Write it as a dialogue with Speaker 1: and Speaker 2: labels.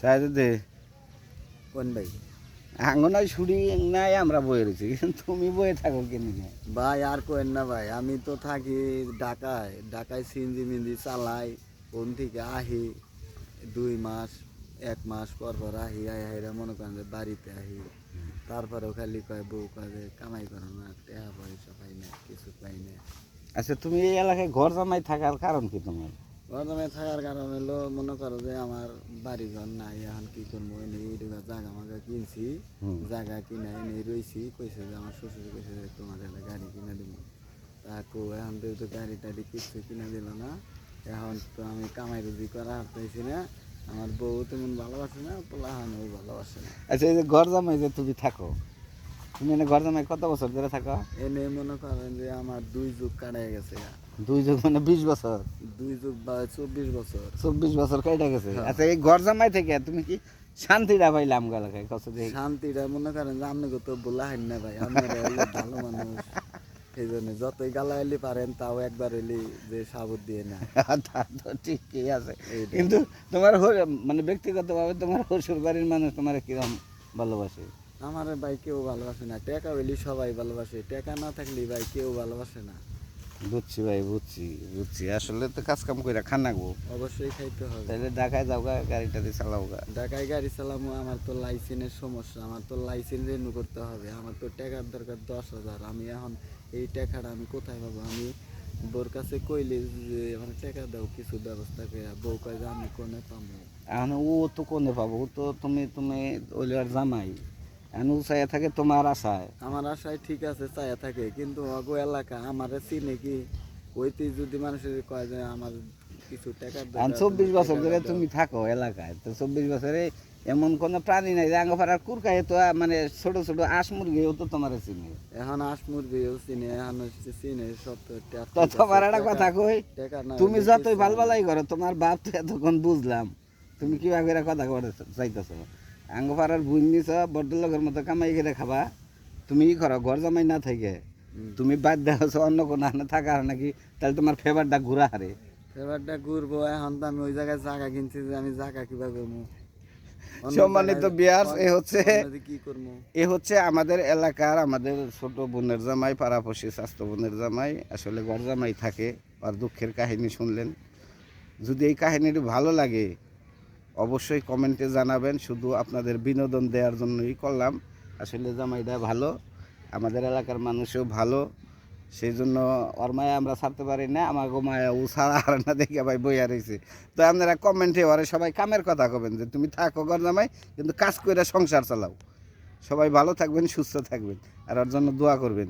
Speaker 1: সাহায্য দে
Speaker 2: কোন ভাই?
Speaker 1: আঙ্গনায় ছুরি নাই আমরা বয়ে রয়েছি। কিন্তু তুমি বয়ে থাকো কিনে
Speaker 2: ভাই আর কোয়েন না ভাই। আমি তো থাকি ঢাকায়। ঢাকায় সিঞ্জি মিঞ্জি চালাই কোন থেকে আহি দুই মাস এক মাস পর পর আহি আই হাইরা মনে করেন যে বাড়িতে আহি। তারপরেও খালি কয় বউ কয় যে কামাই করো না টাকা পয়সা পাই না কিছু পাই না।
Speaker 1: আচ্ছা তুমি এই এলাকায় ঘর জামাই থাকার কারণ কি তোমার?
Speaker 2: গরমে থাকার কারণ হলো মনে করো যে আমার বাড়ি ঘর নাই এখন কি করব? এনে এইটুকু জায়গা মাগা কিনছি। জায়গা কিনা এনে রইছি কইছে যে আমার শ্বশুর কইছে যে তোমার একটা গাড়ি কিনে দিব। তাকু এখন তো গাড়ি টাড়ি কিছু কিনে দিল না এখন তো আমি কামাই রুজি করা হারতেছি না। আমার বউ তেমন ভালোবাসে না পোলাহানও ভালোবাসে না।
Speaker 1: আচ্ছা এই যে ঘর জামাই যে তুমি থাকো তুমি এনে ঘর জামাই কত বছর ধরে থাকো?
Speaker 2: এনে মনে করেন যে আমার দুই যুগ কাটাই গেছে।
Speaker 1: দুই যুগ মানে বিশ বছর?
Speaker 2: দুই যুগ বা চব্বিশ বছর।
Speaker 1: চব্বিশ বছর কেটে গেছে।
Speaker 2: হ্যাঁ।
Speaker 1: আচ্ছা এই ঘর জামাই থেকে তুমি কি শান্তিটা এলাকায় কত দেখি
Speaker 2: শান্তিটা মনে করেন যে আপনি তো বলা হয় না ভাই আপনারা ভালো মানুষ। সেই জন্য যতই গালাগালি পারেন তাও একবার এলি যে সাবুত দিয়ে না
Speaker 1: তা তো ঠিকই আছে। কিন্তু তোমার মানে ব্যক্তিগতভাবে তোমার শ্বশুর বাড়ির মানুষ তোমার কিরম ভালোবাসে?
Speaker 2: আমার ভাই কেউ ভালোবাসে না। টাকা হইলে সবাই ভালোবাসে টাকা না থাকলে ভাই কেউ ভালোবাসে না।
Speaker 1: বুঝছি ভাই বুঝছি বুঝছি। আসলে তো কাজ কাম করে খানা গো।
Speaker 2: অবশ্যই খাইতে হবে।
Speaker 1: তাহলে ঢাকায় যাও গা গাড়িটা দিয়ে চালাও গা।
Speaker 2: ঢাকায় গাড়ি চালামো আমার তো লাইসেন্সের সমস্যা। আমার তো লাইসেন্স রেনু করতে হবে। আমার তো টাকার দরকার দশ হাজার। আমি এখন এই টাকাটা আমি কোথায় পাবো? আমি বোর কাছে কইলে যে আমার টাকা দাও কিছু ব্যবস্থা করে বউ কয় যে আমি কোনে পাবো
Speaker 1: এখন ও তো কোনে পাবো? ও তো তুমি তুমি ওইলে আর জামাই। চাইয়া থাকে তোমার আশায়।
Speaker 2: আমার আশায় ঠিক আছে চায়া থাকে কিন্তু অগো এলাকা আমার চিনে কি? ওইতে যদি মানুষের কয় যে আমার কিছু
Speaker 1: এখন চব্বিশ বছর ধরে তুমি থাকো এলাকায় তো চব্বিশ বছরে এমন কোনো প্রাণী নাই যে আঙ্গফাড়ার কুরকায় তো মানে ছোট ছোট আঁশ মুরগিও তো তোমার চিনে।
Speaker 2: এখন আস মুরগিও চিনে এখন চিনে সব তো
Speaker 1: তোমার একটা কথা কই তুমি যতই ভালো। ভালাই করো তোমার বাপ তো এতক্ষণ বুঝলাম। তুমি কীভাবে এরা কথা করে চাইতেছ। আঙ্গফাড়ার বুন নিছ বড্ড লোকের মতো কামাই করে খাবা। তুমি কি করো ঘর জামাই না থাকে? তুমি বাদ দেওয়া অন্য কোনো থাকা নাকি? তাহলে তোমার ফেভারটা ঘুরা হারে।
Speaker 2: এবারটা ঘুরবো এখন তো আমি ওই জায়গায় জায়গা কিনছি যে আমি জায়গা কিবা করব
Speaker 1: সম্মানিত বিয়ার্স, এ হচ্ছে-
Speaker 2: কি করব?
Speaker 1: এ হচ্ছে আমাদের এলাকার আমাদের ছোট বোনের জামাই পাড়াপড়শি স্বাস্থ্য বোনের জামাই। আসলে ঘর জামাই থাকে আর দুঃখের কাহিনী শুনলেন। যদি এই কাহিনীটি ভালো লাগে অবশ্যই কমেন্টে জানাবেন, শুধু আপনাদের বিনোদন দেওয়ার জন্যই করলাম। আসলে জামাইটা ভালো, আমাদের এলাকার মানুষও ভালো সেই জন্য ওর মায়া আমরা ছাড়তে পারি না আমাকে মায়া ও ছাড়া আর না দেখে ভাই বইয়া রয়েছে তো আপনারা কমেন্টে ওরে সবাই কামের কথা কবেন যে, তুমি থাকো ঘর জামাই, কিন্তু কাজ করে সংসার চালাও। সবাই ভালো থাকবেন, সুস্থ থাকবেন, আর ওর জন্য দোয়া করবেন।